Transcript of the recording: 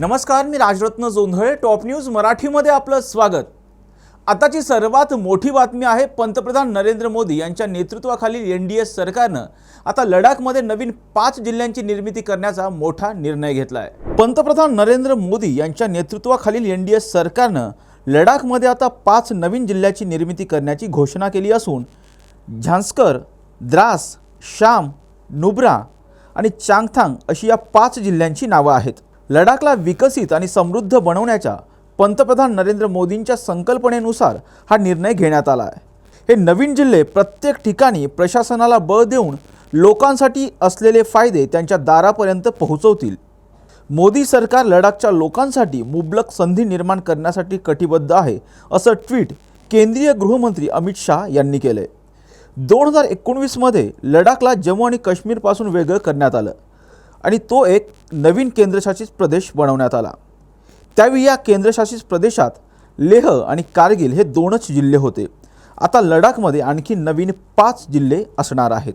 नमस्कार मी Rajratna Jondhale top news मराठीमध्ये आपलं स्वागत. आताची सर्वात मोठी बातमी आहे पंतप्रधान नरेंद्र मोदी यांच्या नेतृत्वाखालील एन डी ए सरकारनं आता लडाखमध्ये नवीन पाच जिल्ह्यांची निर्मिती करण्याचा मोठा निर्णय घेतला आहे पंतप्रधान नरेंद्र मोदी यांच्या नेतृत्वाखालील एन डी ए सरकारनं लडाखमध्ये आता पाच नवीन जिल्ह्याची निर्मिती करण्याची घोषणा केली असून झांस्कर द्रास शाम नुब्रा आणि चांगथांग अशी या पाच जिल्ह्यांची नावं आहेत. लडाखला विकसित आणि समृद्ध बनवण्याच्या पंतप्रधान नरेंद्र मोदींच्या संकल्पनेनुसार हा निर्णय घेण्यात आला आहे हे नवीन जिल्हे प्रत्येक ठिकाणी प्रशासनाला बळ देऊन लोकांसाठी असलेले फायदे त्यांच्या दारापर्यंत पोहोचवतील. मोदी सरकार लडाखच्या लोकांसाठी मुबलक संधी निर्माण करण्यासाठी कटिबद्ध आहे असं ट्विट केंद्रीय गृहमंत्री अमित शाह यांनी केलं आहे दोन हजार एकोणवीसमध्ये लडाखला जम्मू आणि काश्मीरपासून वेगळं करण्यात आलं. आणि तो एक नवीन केंद्रशासित प्रदेश बनवण्यात आला. त्यावेळी या केंद्रशासित प्रदेशात लेह आणि कारगिल हे दोनच जिल्हे होते. आता लडाखमध्ये आणखी नवीन पाच जिल्हे असणार आहेत.